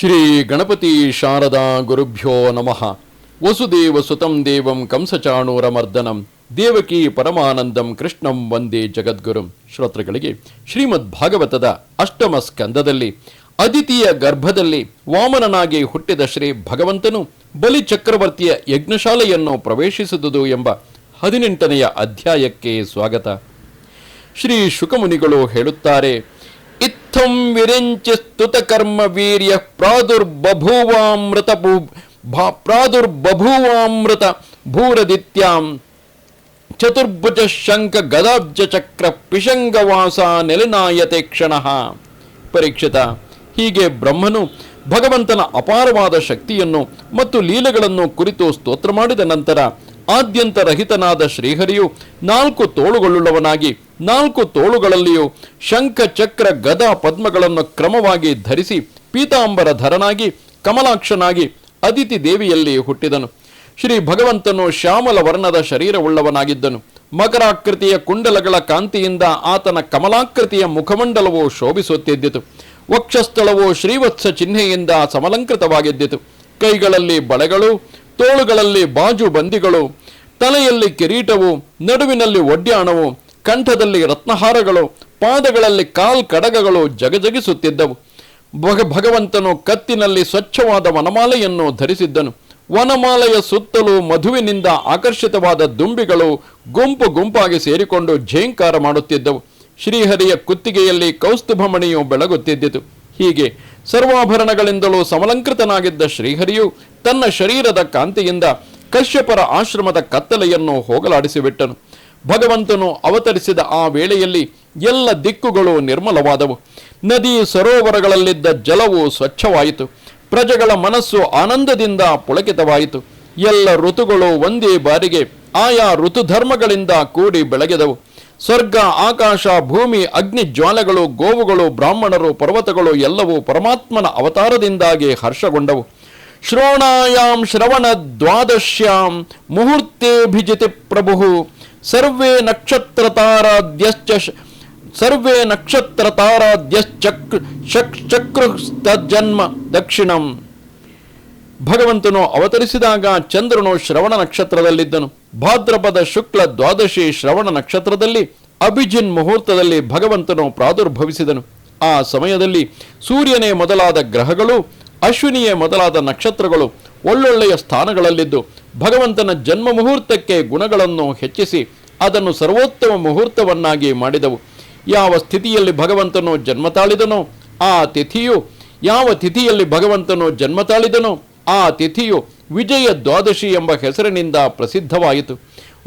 ಶ್ರೀ ಗಣಪತಿ ಶಾರದಾ ಗುರುಭ್ಯೋ ನಮಃ. ವಸುದೇವ ಸುತಂ ದೇವಂ ಕಂಸಚಾಣೂರಮರ್ದನಂ. ದೇವಕಿ ಪರಮಾನಂದಂ ಕೃಷ್ಣಂ ವಂದೇ ಜಗದ್ಗುರುಂ. ಶ್ರೋತೃಗಳಿಗೆ ಶ್ರೀಮದ್ ಭಾಗವತದ ಅಷ್ಟಮ ಸ್ಕಂದದಲ್ಲಿ ಅದಿತಿಯ ಗರ್ಭದಲ್ಲಿ ವಾಮನನಾಗಿ ಹುಟ್ಟಿದ ಶ್ರೀ ಭಗವಂತನು ಬಲಿ ಚಕ್ರವರ್ತಿಯ ಯಜ್ಞಶಾಲೆಯನ್ನು ಪ್ರವೇಶಿಸಿದುದು ಎಂಬ ಹದಿನೆಂಟನೆಯ ಅಧ್ಯಾಯಕ್ಕೆ ಸ್ವಾಗತ. ಶ್ರೀ ಶುಕಮುನಿಗಳು ಹೇಳುತ್ತಾರೆ ಇತ್ತಂ ವಿರಿಂಚಿ ಸ್ತುತ ಕರ್ಮ ವೀರ್ಯ ಪ್ರಾದುರ್ಬಭೂವಾಮೃತ ಪ್ರಾದುರ್ಬಭೂವಾಮೃತ ಭೂರದಿತ್ಯಾಂ ಚತುರ್ಭುಜ ಶಂಕ ಗದಾಬ್ಜ ಚಕ್ರ ಪಿಶಂಗವಾಸ ನೆಲೆನಾಯತೆ ಕ್ಷಣ. ಪರೀಕ್ಷಿತ, ಹೀಗೆ ಬ್ರಹ್ಮನು ಭಗವಂತನ ಅಪಾರವಾದ ಶಕ್ತಿಯನ್ನು ಮತ್ತು ಲೀಲೆಗಳನ್ನು ಕುರಿತು ಸ್ತೋತ್ರ ಮಾಡಿದ ನಂತರ ಆದ್ಯಂತ ರಹಿತನಾದ ಶ್ರೀಹರಿಯು ನಾಲ್ಕು ತೋಳುಗಳುಳ್ಳವನಾಗಿ ನಾಲ್ಕು ತೋಳುಗಳಲ್ಲಿಯೂ ಶಂಖ ಚಕ್ರ ಗದ ಪದ್ಮಗಳನ್ನು ಕ್ರಮವಾಗಿ ಧರಿಸಿ ಪೀತಾಂಬರ ಧರನಾಗಿ, ಕಮಲಾಕ್ಷನಾಗಿ ಅದಿತಿ ದೇವಿಯಲ್ಲಿ ಹುಟ್ಟಿದನು. ಶ್ರೀ ಭಗವಂತನು ಶ್ಯಾಮಲ ವರ್ಣದ ಶರೀರವುಳ್ಳವನಾಗಿದ್ದನು. ಮಕರಾಕೃತಿಯ ಕುಂಡಲಗಳ ಕಾಂತಿಯಿಂದ ಆತನ ಕಮಲಾಕೃತಿಯ ಮುಖಮಂಡಲವು ಶೋಭಿಸುತ್ತಿದ್ದಿತು. ವಕ್ಷಸ್ಥಳವು ಶ್ರೀವತ್ಸ ಚಿಹ್ನೆಯಿಂದ ಸಮಲಂಕೃತವಾಗಿದ್ದಿತು. ಕೈಗಳಲ್ಲಿ ಬಳೆಗಳು, ತೋಳುಗಳಲ್ಲಿ ಬಾಜು ಬಂದಿಗಳು, ತಲೆಯಲ್ಲಿ ಕಿರೀಟವು, ನಡುವಿನಲ್ಲಿ ಒಡ್ಯಾಣವು ಕಂಠದಲ್ಲಿ ರತ್ನಹಾರಗಳು, ಪಾದಗಳಲ್ಲಿ ಕಾಲ್ ಕಡಗಗಳು ಜಗಜಗಿಸುತ್ತಿದ್ದವು. ಭಗ ಭಗವಂತನು ಕತ್ತಿನಲ್ಲಿ ಸ್ವಚ್ಛವಾದ ವನಮಾಲೆಯನ್ನು ಧರಿಸಿದ್ದನು. ವನಮಾಲೆಯ ಸುತ್ತಲೂ ಮಧುವಿನಿಂದ ಆಕರ್ಷಿತವಾದ ದುಂಬಿಗಳು ಗುಂಪು ಗುಂಪಾಗಿ ಸೇರಿಕೊಂಡು ಝೇಂಕಾರ ಮಾಡುತ್ತಿದ್ದವು. ಶ್ರೀಹರಿಯ ಕುತ್ತಿಗೆಯಲ್ಲಿ ಕೌಸ್ತುಭಮಣಿಯು ಬೆಳಗುತ್ತಿದ್ದಿತು. ಹೀಗೆ ಸರ್ವಾಭರಣಗಳಿಂದಲೂ ಸಮಲಂಕೃತನಾಗಿದ್ದ ಶ್ರೀಹರಿಯು ತನ್ನ ಶರೀರದ ಕಾಂತಿಯಿಂದ ಕಶ್ಯಪರ ಆಶ್ರಮದ ಕತ್ತಲೆಯನ್ನು ಹೋಗಲಾಡಿಸಿಬಿಟ್ಟನು. ಭಗವಂತನು ಅವತರಿಸಿದ ಆ ವೇಳೆಯಲ್ಲಿ ಎಲ್ಲ ದಿಕ್ಕುಗಳು ನಿರ್ಮಲವಾದವು. ನದಿ ಸರೋವರಗಳಲ್ಲಿದ್ದ ಜಲವು ಸ್ವಚ್ಛವಾಯಿತು. ಪ್ರಜೆಗಳ ಮನಸ್ಸು ಆನಂದದಿಂದ ಪುಳಕಿತವಾಯಿತು. ಎಲ್ಲ ಋತುಗಳು ಒಂದೇ ಬಾರಿಗೆ ಆಯಾ ಋತುಧರ್ಮಗಳಿಂದ ಕೂಡಿ ಬೆಳಗಿದವು. ಸ್ವರ್ಗ, ಆಕಾಶ, ಭೂಮಿ, ಅಗ್ನಿ, ಜ್ವಾಲೆಗಳು, ಗೋವುಗಳು, ಬ್ರಾಹ್ಮಣರು, ಪರ್ವತಗಳು ಎಲ್ಲವೂ ಪರಮಾತ್ಮನ ಅವತಾರದಿಂದಾಗಿ ಹರ್ಷಗೊಂಡವು. ಶ್ರೋಣಾಯಾಂ ಶ್ರವಣ ದ್ವಾದಶ್ಯಾಂ ಮುಹೂರ್ತೇಭಿಜಿತಿ ಪ್ರಭು ಸರ್ವೇ ನಕ್ಷತ್ರ ತಾರಾದ್ಯಶ್ಚ ಸರ್ವೇ ನಕ್ಷತ್ರ ತಾರಾದ್ಯಶ್ಚಕ್ರ ಶಕ್ ಜನ್ಮ ದಕ್ಷಿಣಂ. ಭಗವಂತನು ಅವತರಿಸಿದಾಗ ಚಂದ್ರನು ಶ್ರವಣ ನಕ್ಷತ್ರದಲ್ಲಿದ್ದನು. ಭಾದ್ರಪದ ಶುಕ್ಲ ದ್ವಾದಶಿ ಶ್ರವಣ ನಕ್ಷತ್ರದಲ್ಲಿ ಅಭಿಜಿನ್ ಮುಹೂರ್ತದಲ್ಲಿ ಭಗವಂತನು ಪ್ರಾದುರ್ಭವಿಸಿದನು. ಆ ಸಮಯದಲ್ಲಿ ಸೂರ್ಯನೇ ಮೊದಲಾದ ಗ್ರಹಗಳು, ಅಶ್ವಿನಿಯೇ ಮೊದಲಾದ ನಕ್ಷತ್ರಗಳು ಒಳ್ಳೊಳ್ಳೆಯ ಸ್ಥಾನಗಳಲ್ಲಿದ್ದು ಭಗವಂತನ ಜನ್ಮ ಮುಹೂರ್ತಕ್ಕೆ ಗುಣಗಳನ್ನು ಹೆಚ್ಚಿಸಿ ಅದನ್ನು ಸರ್ವೋತ್ತಮ ಮುಹೂರ್ತವನ್ನಾಗಿ ಮಾಡಿದವು. ಯಾವ ಸ್ಥಿತಿಯಲ್ಲಿ ಭಗವಂತನು ಜನ್ಮ ತಾಳಿದನೋ ಆ ತಿಥಿಯು, ಯಾವ ತಿಥಿಯಲ್ಲಿ ಭಗವಂತನು ಜನ್ಮ ತಾಳಿದನೋ ಆ ತಿಥಿಯು ವಿಜಯ ದ್ವಾದಶಿ ಎಂಬ ಹೆಸರಿನಿಂದ ಪ್ರಸಿದ್ಧವಾಯಿತು.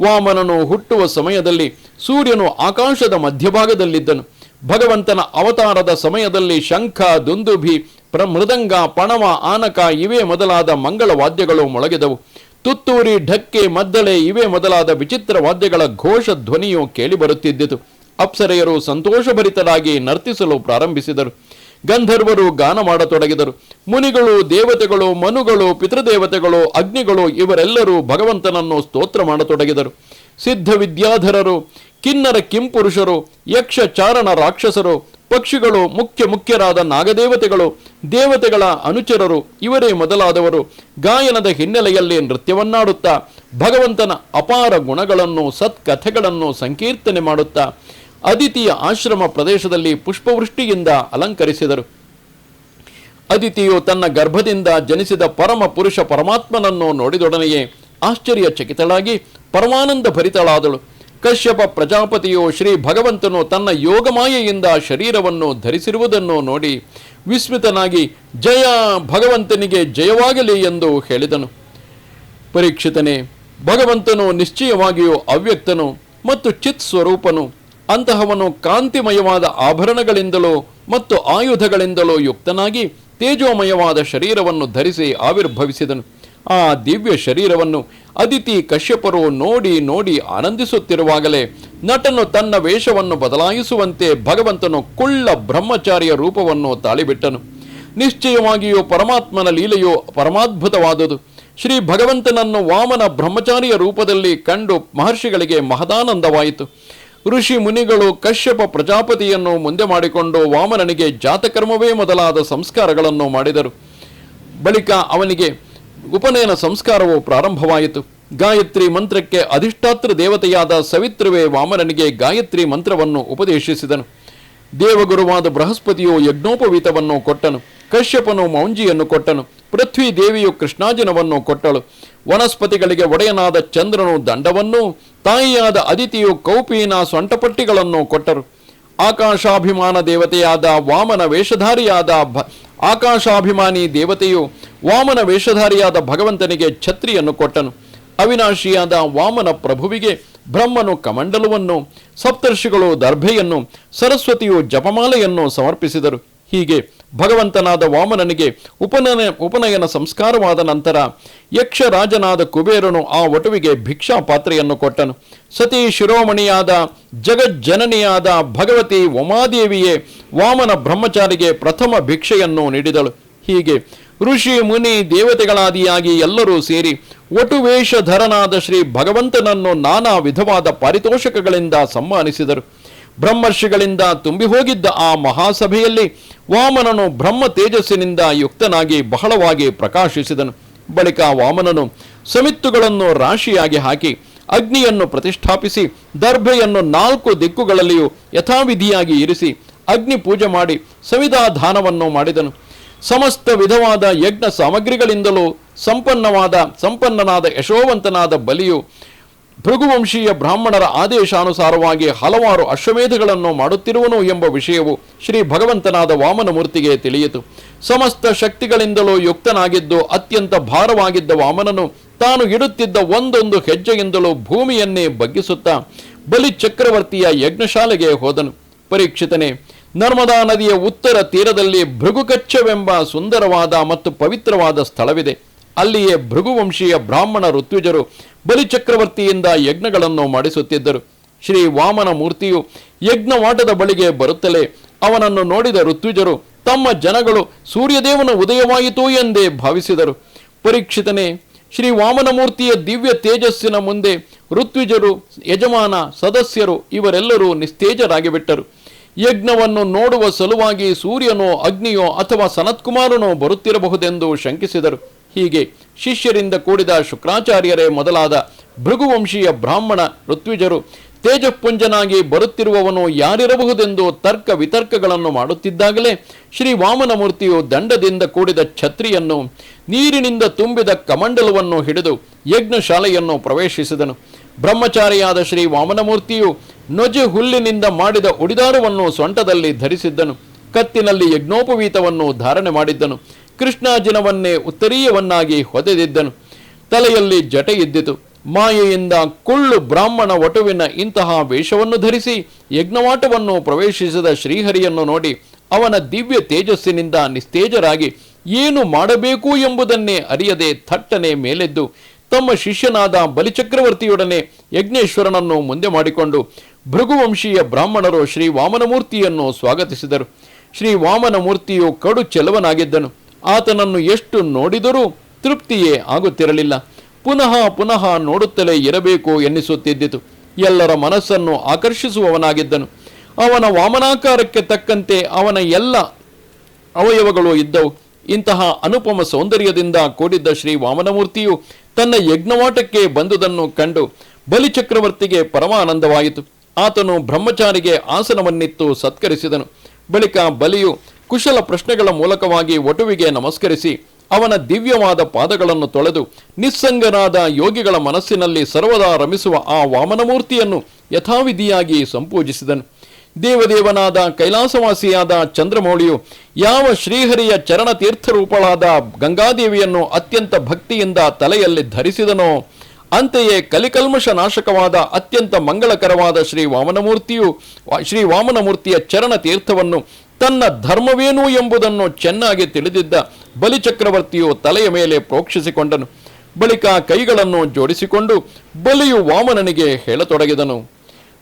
ವಾಮನನು ಹುಟ್ಟುವ ಸಮಯದಲ್ಲಿ ಸೂರ್ಯನು ಆಕಾಶದ ಮಧ್ಯಭಾಗದಲ್ಲಿದ್ದನು. ಭಗವಂತನ ಅವತಾರದ ಸಮಯದಲ್ಲಿ ಶಂಖ, ದುಂದುಭಿ, ಪ್ರ, ಮೃದಂಗ, ಪಣವ, ಆನಕ ಇವೇ ಮೊದಲಾದ ಮಂಗಳ ವಾದ್ಯಗಳು ಮೊಳಗಿದವು. ತುತ್ತೂರಿ, ಢಕ್ಕೆ, ಮದ್ದಳೆ ಇವೇ ಮೊದಲಾದ ವಿಚಿತ್ರ ವಾದ್ಯಗಳ ಘೋಷ ಧ್ವನಿಯು ಕೇಳಿಬರುತ್ತಿದ್ದಿತು. ಅಪ್ಸರೆಯರು ಸಂತೋಷಭರಿತರಾಗಿ ನರ್ತಿಸಲು ಪ್ರಾರಂಭಿಸಿದರು. ಗಂಧರ್ವರು ಗಾನ ಮಾಡತೊಡಗಿದರು. ಮುನಿಗಳು, ದೇವತೆಗಳು, ಮನುಗಳು, ಪಿತೃದೇವತೆಗಳು, ಅಗ್ನಿಗಳು ಇವರೆಲ್ಲರೂ ಭಗವಂತನನ್ನು ಸ್ತೋತ್ರ ಮಾಡತೊಡಗಿದರು. ಸಿದ್ಧ ವಿದ್ಯಾಧರರು ಕಿನ್ನರ ಕಿಂಪುರುಷರು ಯಕ್ಷ ಚಾರಣ ರಾಕ್ಷಸರು, ಪಕ್ಷಿಗಳು, ಮುಖ್ಯ ಮುಖ್ಯರಾದ ನಾಗದೇವತೆಗಳು, ದೇವತೆಗಳ ಅನುಚರರು, ಇವರೇ ಮೊದಲಾದವರು, ಗಾಯನದ ಹಿನ್ನೆಲೆಯಲ್ಲಿ ನೃತ್ಯವನ್ನಾಡುತ್ತಾ, ಭಗವಂತನ ಅಪಾರ ಗುಣಗಳನ್ನು, ಸತ್ಕಥೆಗಳನ್ನು ಸಂಕೀರ್ತನೆ ಮಾಡುತ್ತಾ, ಅದಿತಿಯ ಆಶ್ರಮ ಪ್ರದೇಶದಲ್ಲಿ ಪುಷ್ಪವೃಷ್ಟಿಯಿಂದ ಅಲಂಕರಿಸಿದರು. ಅದಿತಿಯು ತನ್ನ ಗರ್ಭದಿಂದ ಜನಿಸಿದ ಪರಮ ಪುರುಷ ಪರಮಾತ್ಮನನ್ನು ನೋಡಿದೊಡನೆಯೇ ಆಶ್ಚರ್ಯಚಕಿತಳಾಗಿ ಪರಮಾನಂದ ಭರಿತಳಾದಳು. ಕಶ್ಯಪ ಪ್ರಜಾಪತಿಯು ಶ್ರೀ ಭಗವಂತನು ತನ್ನ ಯೋಗಮಾಯೆಯಿಂದ ಶರೀರವನ್ನು ಧರಿಸಿರುವುದನ್ನು ನೋಡಿ ವಿಸ್ಮಿತನಾಗಿ ಜಯ ಭಗವಂತನಿಗೆ ಜಯವಾಗಲಿ ಎಂದು ಹೇಳಿದನು. ಪರೀಕ್ಷಿತನೇ, ಭಗವಂತನು ನಿಶ್ಚಯವಾಗಿಯೂ ಅವ್ಯಕ್ತನು ಮತ್ತು ಚಿತ್ ಸ್ವರೂಪನು. ಅಂತಹವನು ಕಾಂತಿಮಯವಾದ ಆಭರಣಗಳಿಂದಲೋ ಮತ್ತು ಆಯುಧಗಳಿಂದಲೋ ಯುಕ್ತನಾಗಿ ತೇಜೋಮಯವಾದ ಶರೀರವನ್ನು ಧರಿಸಿ ಆವಿರ್ಭವಿಸಿದನು. ಆ ದಿವ್ಯ ಶರೀರವನ್ನು ಅದಿತಿ ಕಶ್ಯಪರು ನೋಡಿ ನೋಡಿ ಆನಂದಿಸುತ್ತಿರುವಾಗಲೇ ನಟನು ತನ್ನ ವೇಷವನ್ನು ಬದಲಾಯಿಸುವಂತೆ ಭಗವಂತನು ಕುಳ್ಳ ಬ್ರಹ್ಮಚಾರಿಯ ರೂಪವನ್ನು ತಾಳಿಬಿಟ್ಟನು. ನಿಶ್ಚಯವಾಗಿಯೂ ಪರಮಾತ್ಮನ ಲೀಲೆಯು ಪರಮಾದ್ಭುತವಾದುದು. ಶ್ರೀ ಭಗವಂತನನ್ನು ವಾಮನ ಬ್ರಹ್ಮಚಾರಿಯ ರೂಪದಲ್ಲಿ ಕಂಡು ಮಹರ್ಷಿಗಳಿಗೆ ಮಹದಾನಂದವಾಯಿತು. ಋಷಿ ಮುನಿಗಳು ಕಶ್ಯಪ ಪ್ರಜಾಪತಿಯನ್ನು ಮುಂದೆ ಮಾಡಿಕೊಂಡು ವಾಮನನಿಗೆ ಜಾತಕರ್ಮವೇ ಮೊದಲಾದ ಸಂಸ್ಕಾರಗಳನ್ನು ಮಾಡಿದರು. ಬಳಿಕ ಅವನಿಗೆ ಉಪನಯನ ಸಂಸ್ಕಾರವು ಪ್ರಾರಂಭವಾಯಿತು. ಗಾಯತ್ರಿ ಮಂತ್ರಕ್ಕೆ ಅಧಿಷ್ಠಾತೃ ದೇವತೆಯಾದ ಸವಿತ್ರುವೆ ವಾಮನನಿಗೆ ಗಾಯತ್ರಿ ಮಂತ್ರವನ್ನು ಉಪದೇಶಿಸಿದನು. ದೇವಗುರುವಾದ ಬೃಹಸ್ಪತಿಯು ಯಜ್ಞೋಪವೀತವನ್ನು ಕೊಟ್ಟನು. ಕಶ್ಯಪನು ಮೌಂಜಿಯನ್ನು ಕೊಟ್ಟನು. ಪೃಥ್ವಿ ದೇವಿಯು ಕೃಷ್ಣಾಜನವನ್ನು ಕೊಟ್ಟಳು. ವನಸ್ಪತಿಗಳಿಗೆ ಒಡೆಯನಾದ ಚಂದ್ರನು ದಂಡವನ್ನು, ತಾಯಿಯಾದ ಅದಿತಿಯು ಕೌಪೀನ ಸೊಂಟಪಟ್ಟಿಗಳನ್ನು ಕೊಟ್ಟರು. ಆಕಾಶಾಭಿಮಾನ ದೇವತೆಯಾದ ವಾಮನ ವೇಷಧಾರಿಯಾದ ಆಕಾಶಾಭಿಮಾನಿ ದೇವತೆಯು ವಾಮನ ವೇಷಧಾರಿಯಾದ ಭಗವಂತನಿಗೆ ಛತ್ರಿಯನ್ನು ಕೊಟ್ಟನು. ಅವಿನಾಶಿಯಾದ ವಾಮನ ಪ್ರಭುವಿಗೆ ಬ್ರಹ್ಮನು ಕಮಂಡಲವನ್ನು, ಸಪ್ತರ್ಷಿಗಳು ದರ್ಭೆಯನ್ನು, ಸರಸ್ವತಿಯು ಜಪಮಾಲೆಯನ್ನು ಸಮರ್ಪಿಸಿದರು. ಹೀಗೆ ಭಗವಂತನಾದ ವಾಮನನಿಗೆ ಉಪನಯನ ಉಪನಯನ ಸಂಸ್ಕಾರವಾದ ನಂತರ ಯಕ್ಷರಾಜನಾದ ಕುಬೇರನು ಆ ವಟುವಿಗೆ ಭಿಕ್ಷಾ ಪಾತ್ರೆಯನ್ನು ಕೊಟ್ಟನು. ಸತಿ ಶಿರೋಮಣಿಯಾದ ಜಗಜ್ಜನನಿಯಾದ ಭಗವತಿ ಉಮಾದೇವಿಯೇ ವಾಮನ ಬ್ರಹ್ಮಚಾರಿಗೆ ಪ್ರಥಮ ಭಿಕ್ಷೆಯನ್ನು ನೀಡಿದಳು. ಹೀಗೆ ಋಷಿ ಮುನಿ ದೇವತೆಗಳಾದಿಯಾಗಿ ಎಲ್ಲರೂ ಸೇರಿ ಒಟುವೇಷಧರನಾದ ಶ್ರೀ ಭಗವಂತನನ್ನು ನಾನಾ ವಿಧವಾದ ಪಾರಿತೋಷಕಗಳಿಂದ ಸಮ್ಮಾನಿಸಿದರು ಬ್ರಹ್ಮರ್ಷಿಗಳಿಂದ ತುಂಬಿ ಹೋಗಿದ್ದ ಆ ಮಹಾಸಭೆಯಲ್ಲಿ ವಾಮನನು ಬ್ರಹ್ಮ ತೇಜಸ್ಸಿನಿಂದ ಯುಕ್ತನಾಗಿ ಬಹಳವಾಗಿ ಪ್ರಕಾಶಿಸಿದನು. ಬಳಿಕ ವಾಮನನು ಸಮಿತ್ತುಗಳನ್ನು ರಾಶಿಯಾಗಿ ಹಾಕಿ ಅಗ್ನಿಯನ್ನು ಪ್ರತಿಷ್ಠಾಪಿಸಿ ದರ್ಭೆಯನ್ನು ನಾಲ್ಕು ದಿಕ್ಕುಗಳಲ್ಲಿಯೂ ಯಥಾವಿಧಿಯಾಗಿ ಇರಿಸಿ ಅಗ್ನಿ ಪೂಜೆ ಮಾಡಿ ಸವಿಧಾಧಾನವನ್ನು ಮಾಡಿದನು. ಸಮಸ್ತ ವಿಧವಾದ ಯಜ್ಞ ಸಾಮಗ್ರಿಗಳಿಂದಲೂ ಸಂಪನ್ನವಾದ, ಸಂಪನ್ನನಾದ, ಯಶೋವಂತನಾದ ಬಲಿಯು ಭೃಗುವಂಶೀಯ ಬ್ರಾಹ್ಮಣರ ಆದೇಶಾನುಸಾರವಾಗಿ ಹಲವಾರು ಅಶ್ವಮೇಧಗಳನ್ನು ಮಾಡುತ್ತಿರುವನು ಎಂಬ ವಿಷಯವು ಶ್ರೀ ಭಗವಂತನಾದ ವಾಮನ ಮೂರ್ತಿಗೆ ತಿಳಿಯಿತು. ಸಮಸ್ತ ಶಕ್ತಿಗಳಿಂದಲೂ ಯುಕ್ತನಾಗಿದ್ದು, ಅತ್ಯಂತ ಭಾರವಾಗಿದ್ದ ವಾಮನನು ತಾನು ಇಡುತ್ತಿದ್ದ ಒಂದೊಂದು ಹೆಜ್ಜೆಯಿಂದಲೂ ಭೂಮಿಯನ್ನೇ ಬಗ್ಗಿಸುತ್ತಾ ಬಲಿ ಚಕ್ರವರ್ತಿಯ ಯಜ್ಞಶಾಲೆಗೆ ಹೋದನು. ಪರೀಕ್ಷಿತನೇ ನರ್ಮದಾ ನದಿಯ ಉತ್ತರ ತೀರದಲ್ಲಿ ಭೃಗುಕಚ್ಚವೆಂಬ ಸುಂದರವಾದ ಮತ್ತು ಪವಿತ್ರವಾದ ಸ್ಥಳವಿದೆ. ಅಲ್ಲಿಯೇ ಭೃಗುವಂಶೀಯ ಬ್ರಾಹ್ಮಣ ಋತ್ವಿಜರು ಬಲಿಚಕ್ರವರ್ತಿಯಿಂದ ಯಜ್ಞಗಳನ್ನು ಮಾಡಿಸುತ್ತಿದ್ದರು. ಶ್ರೀ ವಾಮನ ಮೂರ್ತಿಯು ಯಜ್ಞವಾಟದ ಬಳಿಗೆ ಬರುತ್ತಲೇ ಅವನನ್ನು ನೋಡಿದ ಋತ್ವಿಜರು, ತಮ್ಮ ಜನಗಳು ಸೂರ್ಯದೇವನ ಉದಯವಾಯಿತು ಎಂದೇ ಭಾವಿಸಿದರು. ಪರೀಕ್ಷಿತನೇ, ಶ್ರೀ ವಾಮನ ಮೂರ್ತಿಯ ದಿವ್ಯ ತೇಜಸ್ಸಿನ ಮುಂದೆ ಋತ್ವಿಜರು ಯಜಮಾನ, ಸದಸ್ಯರು ಇವರೆಲ್ಲರೂ ನಿಸ್ತೇಜರಾಗಿ ಬಿಟ್ಟರು ಯಜ್ಞವನ್ನು ನೋಡುವ ಸಲುವಾಗಿ ಸೂರ್ಯನೋ, ಅಗ್ನಿಯೋ ಅಥವಾ ಸನತ್ಕುಮಾರನೋ ಬರುತ್ತಿರಬಹುದೆಂದು ಶಂಕಿಸಿದರು. ಹೀಗೆ ಶಿಷ್ಯರಿಂದ ಕೂಡಿದ ಶುಕ್ರಾಚಾರ್ಯರೇ ಮೊದಲಾದ ಭೃಗುವಂಶೀಯ ಬ್ರಾಹ್ಮಣ ಋತ್ವಿಜರು ತೇಜಪುಂಜನಾಗಿ ಬರುತ್ತಿರುವವನು ಯಾರಿರಬಹುದೆಂದು ತರ್ಕ ವಿತರ್ಕಗಳನ್ನು ಮಾಡುತ್ತಿದ್ದಾಗಲೇ ಶ್ರೀ ವಾಮನ ಮೂರ್ತಿಯು ದಂಡದಿಂದ ಕೂಡಿದ ಛತ್ರಿಯನ್ನು ನೀರಿನಿಂದ ತುಂಬಿದ ಕಮಂಡಲವನ್ನು ಹಿಡಿದು ಯಜ್ಞಶಾಲೆಯನ್ನು ಪ್ರವೇಶಿಸಿದನು. ಬ್ರಹ್ಮಚಾರಿಯಾದ ಶ್ರೀ ವಾಮನಮೂರ್ತಿಯು ನೊಜೆ ಹುಲ್ಲಿನಿಂದ ಮಾಡಿದ ಉಡಿದಾರವನ್ನು ಸೊಂಟದಲ್ಲಿ ಧರಿಸಿದ್ದನು. ಕತ್ತಿನಲ್ಲಿ ಯಜ್ಞೋಪವೀತವನ್ನು ಧಾರಣೆ ಮಾಡಿದ್ದನು. ಕೃಷ್ಣಾಜಿನವನ್ನೇ ಉತ್ತರೀಯವನ್ನಾಗಿ ಹೊದೆದಿದ್ದನು. ತಲೆಯಲ್ಲಿ ಜಟೆ ಇದ್ದಿತು ಮಾಯೆಯಿಂದ ಕುಳ್ಳು ಬ್ರಾಹ್ಮಣ ವಟುವಿನ ಇಂತಹ ವೇಷವನ್ನು ಧರಿಸಿ ಯಜ್ಞವಾಟವನ್ನು ಪ್ರವೇಶಿಸಿದ ಶ್ರೀಹರಿಯನ್ನು ನೋಡಿ ಅವನ ದಿವ್ಯ ತೇಜಸ್ಸಿನಿಂದ ನಿಸ್ತೇಜರಾಗಿ ಏನು ಮಾಡಬೇಕು ಎಂಬುದನ್ನೇ ಅರಿಯದೆ ಥಟ್ಟನೆ ಮೇಲೆದ್ದು ತಮ್ಮ ಶಿಷ್ಯನಾದ ಬಲಿಚಕ್ರವರ್ತಿಯೊಡನೆ ಯಜ್ಞೇಶ್ವರನನ್ನು ಮುಂದೆ ಮಾಡಿಕೊಂಡು ಭೃಗುವಂಶೀಯ ಬ್ರಾಹ್ಮಣರು ಶ್ರೀ ವಾಮನಮೂರ್ತಿಯನ್ನು ಸ್ವಾಗತಿಸಿದರು. ಶ್ರೀ ವಾಮನಮೂರ್ತಿಯು ಕಡು ಚೆಲವನಾಗಿದ್ದನು. ಆತನನ್ನು ಎಷ್ಟು ನೋಡಿದರೂ ತೃಪ್ತಿಯೇ ಆಗುತ್ತಿರಲಿಲ್ಲ. ಪುನಃ ಪುನಃ ನೋಡುತ್ತಲೇ ಇರಬೇಕು ಎನ್ನಿಸುತ್ತಿದ್ದಿತು. ಎಲ್ಲರ ಮನಸ್ಸನ್ನು ಆಕರ್ಷಿಸುವವನಾಗಿದ್ದನು. ಅವನ ವಾಮನಾಕಾರಕ್ಕೆ ತಕ್ಕಂತೆ ಅವನ ಎಲ್ಲ ಅವಯವಗಳು ಇದ್ದವು. ಇಂತಹ ಅನುಪಮ ಸೌಂದರ್ಯದಿಂದ ಕೂಡಿದ್ದ ಶ್ರೀ ವಾಮನಮೂರ್ತಿಯು ತನ್ನ ಯಜ್ಞವಾಟಕ್ಕೆ ಬಂದುದನ್ನು ಕಂಡು ಬಲಿಚಕ್ರವರ್ತಿಗೆ ಪರಮಾನಂದವಾಯಿತು. ಆತನು ಬ್ರಹ್ಮಚಾರಿಗೆ ಆಸನವನ್ನಿತ್ತು ಸತ್ಕರಿಸಿದನು. ಬಳಿಕ ಬಲಿಯು ಕುಶಲ ಪ್ರಶ್ನೆಗಳ ಮೂಲಕವಾಗಿ ವಟುವಿಗೆ ನಮಸ್ಕರಿಸಿ ಅವನ ದಿವ್ಯವಾದ ಪಾದಗಳನ್ನು ತೊಳೆದು ನಿಸ್ಸಂಗನಾದ ಯೋಗಿಗಳ ಮನಸ್ಸಿನಲ್ಲಿ ಸರ್ವದಾ ರಮಿಸುವ ಆ ವಾಮನಮೂರ್ತಿಯನ್ನು ಯಥಾವಿಧಿಯಾಗಿ ಸಂಪೂಜಿಸಿದನು. ದೇವದೇವನಾದ ಕೈಲಾಸವಾಸಿಯಾದ ಚಂದ್ರಮೌಳಿಯು ಯಾವ ಶ್ರೀಹರಿಯ ಚರಣತೀರ್ಥರೂಪಳಾದ ಗಂಗಾದೇವಿಯನ್ನು ಅತ್ಯಂತ ಭಕ್ತಿಯಿಂದ ತಲೆಯಲ್ಲಿ ಧರಿಸಿದನೋ, ಅಂತೆಯೇ ಕಲಿಕಲ್ಮಶ ನಾಶಕವಾದ ಅತ್ಯಂತ ಮಂಗಳಕರವಾದ ಶ್ರೀ ವಾಮನಮೂರ್ತಿಯು, ಶ್ರೀ ವಾಮನಮೂರ್ತಿಯ ಚರಣ ತೀರ್ಥವನ್ನು ತನ್ನ ಧರ್ಮವೇನು ಎಂಬುದನ್ನು ಚೆನ್ನಾಗಿ ತಿಳಿದಿದ್ದ ಬಲಿಚಕ್ರವರ್ತಿಯು ತಲೆಯ ಮೇಲೆ ಪ್ರೋಕ್ಷಿಸಿಕೊಂಡನು. ಬಳಿಕ ಕೈಗಳನ್ನು ಜೋಡಿಸಿಕೊಂಡು ಬಲಿಯು ವಾಮನನಿಗೆ ಹೇಳತೊಡಗಿದನು.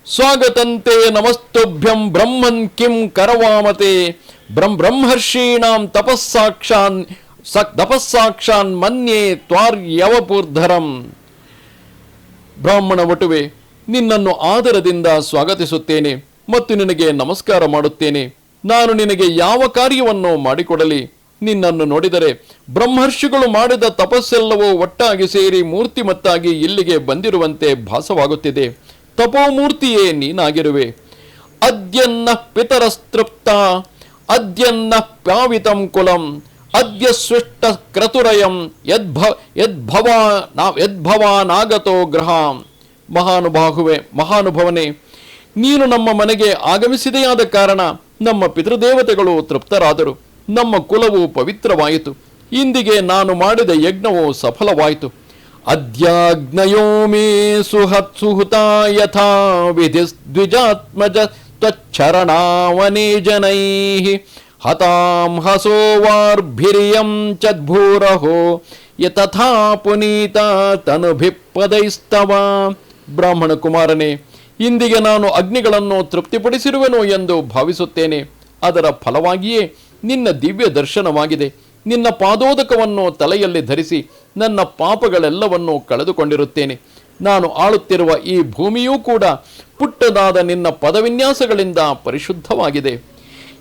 ಸ್ವಾಗತಂತೆ ನಮಸ್ತುಭ್ಯಂ ಬ್ರಹ್ಮನ್ ಕಿಂ ಕರವಾಮತೆ. ಬ್ರಹ್ಮ ಬ್ರಹ್ಮರ್ಷೀಣಾಂ ತಪಸ್ಸಾಕ್ಷಾನ್ ಸಕ್ ತಪಸ್ಸಾಕ್ಷಾನ್ ಮನ್ಯೆ ತ್ವಾರ್ಯವಪೂರ್ಧರಂ. ಬ್ರಾಹ್ಮಣ ವಟುವೆ, ನಿನ್ನನ್ನು ಆದರದಿಂದ ಸ್ವಾಗತಿಸುತ್ತೇನೆ ಮತ್ತು ನಿನಗೆ ನಮಸ್ಕಾರ ಮಾಡುತ್ತೇನೆ. ನಾನು ನಿನಗೆ ಯಾವ ಕಾರ್ಯವನ್ನು ಮಾಡಿಕೊಡಲಿ. ನಿನ್ನನ್ನು ನೋಡಿದರೆ ಬ್ರಹ್ಮರ್ಷಿಗಳು ಮಾಡಿದ ತಪಸ್ಸೆಲ್ಲವೂ ಒಟ್ಟಾಗಿ ಸೇರಿ ಮೂರ್ತಿಮತ್ತಾಗಿ ಇಲ್ಲಿಗೆ ಬಂದಿರುವಂತೆ ಭಾಸವಾಗುತ್ತಿದೆ. ತಪೋಮೂರ್ತಿಯೇ ನೀನಾಗಿರುವೆ. ಅದ್ಯನ್ನ ಪಿತರಸ್ತೃಪ್ತ, ಅದ್ಯನ್ನ ಪ್ಯಾವಿತಂ ಕುಲಂ, ಅದ್ಯ ಸೃಷ್ಟ ಕ್ರತುರಯಂ ಯದ್ಭವ ಯದ್ಭವ ಯದ್ಭವಾನಾಗತೋ ಗ್ರಹ ಮಹಾನುಭಾಹುವೆ, ಮಹಾನುಭವನೇ, ನೀನು ನಮ್ಮ ಮನೆಗೆ ಆಗಮಿಸಿದೆಯಾದ ಕಾರಣ ನಮ್ಮ ಪಿತೃದೇವತೆಗಳು ತೃಪ್ತರಾದರು. ನಮ್ಮ ಕುಲವು ಪವಿತ್ರವಾಯಿತು. ಇಂದಿಗೆ ನಾನು ಮಾಡಿದ ಯಜ್ಞವು ಸಫಲವಾಯಿತು. ಅದ್ಯಾಗ್ನಯೋ ಮೇ ಸುಹತ್ ಸುಹುತ ಯಥಾ ವಿಧಿ ದ್ವಿಜಾತ್ಮಜ ತ್ವಚ್ಛರಣಾವನೇ ಜನೈ. ಹತಾಂ ಹಸೋ ವಾರ್ಭಿರಿಯಂ ಚದ್ಭೂರಹೋ. ಯತಥಾ ಪುನೀತ ತನುಭಿಪ್ಪದೈಸ್ತವ. ಬ್ರಾಹ್ಮಣ ಕುಮಾರನೇ, ಇಂದಿಗೆ ನಾನು ಅಗ್ನಿಗಳನ್ನು ತೃಪ್ತಿಪಡಿಸಿರುವೆನು ಎಂದು ಭಾವಿಸುತ್ತೇನೆ. ಅದರ ಫಲವಾಗಿಯೇ ನಿನ್ನ ದಿವ್ಯ ದರ್ಶನವಾಗಿದೆ. ನಿನ್ನ ಪಾದೋದಕವನ್ನು ತಲೆಯಲ್ಲಿ ಧರಿಸಿ ನನ್ನ ಪಾಪಗಳೆಲ್ಲವನ್ನೂ ಕಳೆದುಕೊಂಡಿರುತ್ತೇನೆ. ನಾನು ಆಳುತ್ತಿರುವ ಈ ಭೂಮಿಯೂ ಕೂಡ ಪುಟ್ಟದಾದ ನಿನ್ನ ಪದವಿನ್ಯಾಸಗಳಿಂದ ಪರಿಶುದ್ಧವಾಗಿದೆ.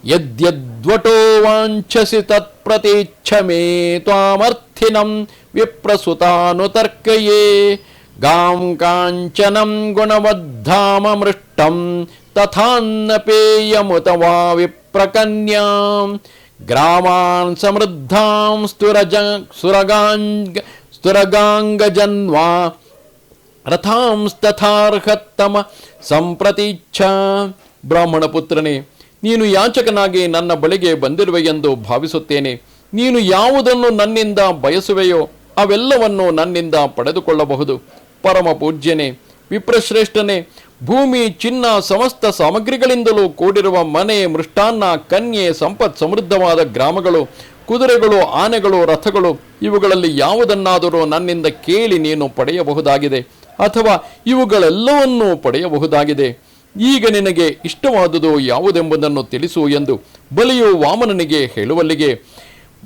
ಯದ್ಯದ್ವಟೋ ವಾಂಛಸಿ ತತ್ಪ್ರತೀಚ್ಛ ಮೇ ತ್ವಾಮರ್ಥಿನಂ ವಿಪ್ರಸುತಾನುತರ್ಕಯೇ ಗಾಂ ಕಾಂಚನಂ ಗುಣವದ್ಧಾಮ ಮೃಷ್ಟಂ ತಥಾನ್ನ ಪೇಯಮುತ ವಾ ವಿಪ್ರಕನ್ಯಾಂ ಗ್ರಾಮಾನ್ ಸಮೃದ್ಧಾಂ ಸ್ತುರಜ ಸುರಗಾಂಗ ಸ್ತುರಗಾಂಗಜನ್ವಾ ರಥಾಂಸ್ತಥಾರ್ಹತ್ತಮ ಸಂಪ್ರತೀಚ್ಛ ಬ್ರಾಹ್ಮಣ ಪುತ್ರನೇ ನೀನು ಯಾಚಕನಾಗಿ ನನ್ನ ಬಳಿಗೆ ಬಂದಿರುವೆ ಎಂದು ಭಾವಿಸುತ್ತೇನೆ. ನೀನು ಯಾವುದನ್ನು ನನ್ನಿಂದ ಬಯಸುವೆಯೋ ಅವೆಲ್ಲವನ್ನು ನನ್ನಿಂದ ಪಡೆದುಕೊಳ್ಳಬಹುದು. ಪರಮ ಪೂಜ್ಯನೇ ವಿಪ್ರಶ್ರೇಷ್ಠನೇ ಭೂಮಿ, ಚಿನ್ನ, ಸಮಸ್ತ ಸಾಮಗ್ರಿಗಳಿಂದಲೂ ಕೂಡಿರುವ ಮನೆ, ಮೃಷ್ಟಾನ್ನ, ಕನ್ಯೆ, ಸಂಪತ್ ಸಮೃದ್ಧವಾದ ಗ್ರಾಮಗಳು, ಕುದುರೆಗಳು, ಆನೆಗಳು, ರಥಗಳು, ಇವುಗಳಲ್ಲಿ ಯಾವುದನ್ನಾದರೂ ನನ್ನಿಂದ ಕೇಳಿ ನೀನು ಪಡೆಯಬಹುದಾಗಿದೆ ಅಥವಾ ಇವುಗಳೆಲ್ಲವನ್ನೂ ಪಡೆಯಬಹುದಾಗಿದೆ. ಈಗ ನಿನಗೆ ಇಷ್ಟವಾದುದು ಯಾವುದೆಂಬುದನ್ನು ತಿಳಿಸು ಎಂದು ಬಲಿಯು ವಾಮನನಿಗೆ ಹೇಳುವಲ್ಲಿಗೆ,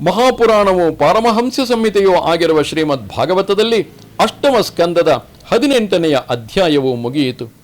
ಮಹಾಪುರಾಣವು ಪಾರಮಹಂಸ ಸಂಹಿತೆಯೂ ಆಗಿರುವ ಶ್ರೀಮದ್ ಭಾಗವತದಲ್ಲಿ ಅಷ್ಟಮ ಸ್ಕಂದದ ಹದಿನೆಂಟನೆಯ ಅಧ್ಯಾಯವು ಮುಗಿಯಿತು.